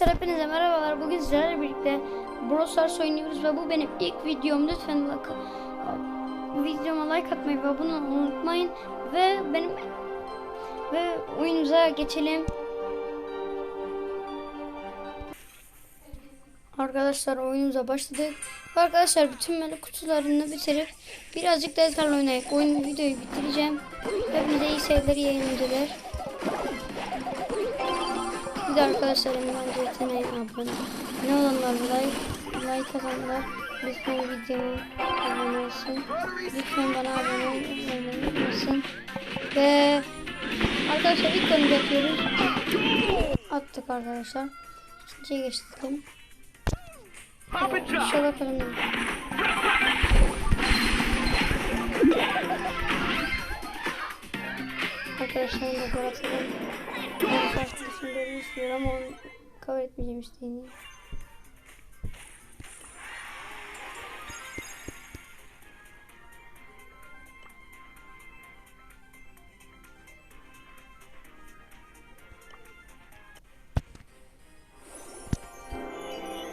Hepinize merhabalar. Bugün sizlerle birlikte Brawl Stars oynuyoruz ve bu benim ilk videom. Lütfen like, videoma like atmayı ve abone olmayı unutmayın. Ve benim ve oyunumuza geçelim. Arkadaşlar oyunumuza başladık. Arkadaşlar bütün melek kutularını bitirip birazcık deltarla oynayıp oyun videoyu bitireceğim. Hepinize iyi seyirler, iyi eğlenceler. Bir de arkadaşlar bence yeteneğe abone. Ne olanlar like, like atanlar lütfen videoma abone olsun. Lütfen bana abone unutmasın. Ve arkadaşlar ilk bölümü yapıyoruz. Attık arkadaşlar. İkinciye geçtim. Evet, İnşallah kazanırım. Arkadaşlarım da gol. Ben farklısını görmek istiyor ama onu kabul etmeyeceğim isteğini.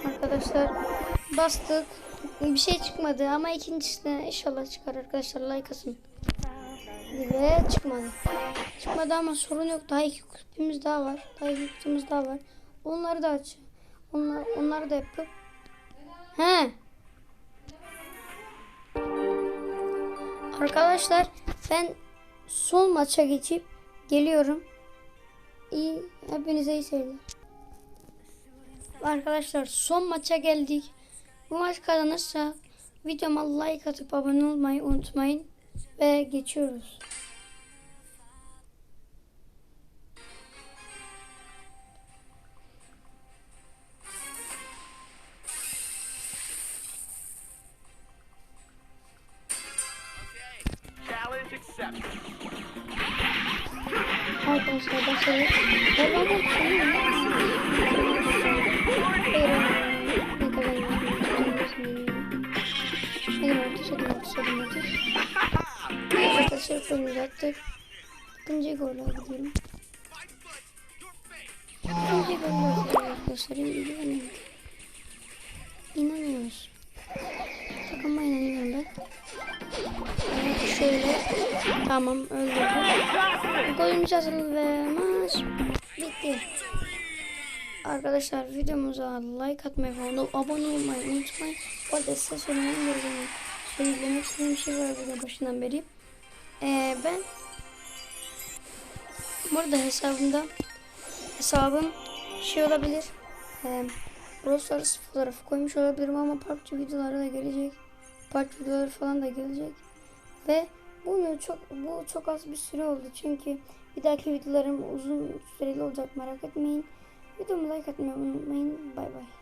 Arkadaşlar bastık. Bir şey çıkmadı ama ikincisine inşallah çıkar arkadaşlar like atın. Ve çıkmadı. Çıkmadı ama sorun yok. Daha iki kupimiz daha var. Daha iki kutumuz daha var. Onları da aç. Onlar, onları da yapıp. He. Arkadaşlar ben son maça geçip geliyorum. İyi, hepinize iyi seyirler. Arkadaşlar son maça geldik. Bu maç kazanırsa videoma like atıp abone olmayı unutmayın. Ve geçiyoruz. Challenge accepted. Arkadaşlar başladık. Ben ama attık. İkinci gol gidiyorum. İkinci gol arkadaşlar. Güvenim. İnanıyoruz. Takıma inanıyorum ben. Evet, şöyle. Tamam öldürdüm. Golümüz hazırladı ve maç bitti. Arkadaşlar videomuza like atmayı ve abone olmayı unutmayın. Bu arada size söylemem gereken söylemek istediğim şey var burada başından beri. Ee, ben burada hesabımda hesabım şey olabilir. E, Brawl fotoğrafı koymuş olabilirim ama PUBG videoları da gelecek. PUBG videoları falan da gelecek. Ve bunu çok bu çok az bir süre oldu çünkü bir dahaki videolarım uzun süreli olacak merak etmeyin. Videomu like atmayı unutmayın. Bay bay.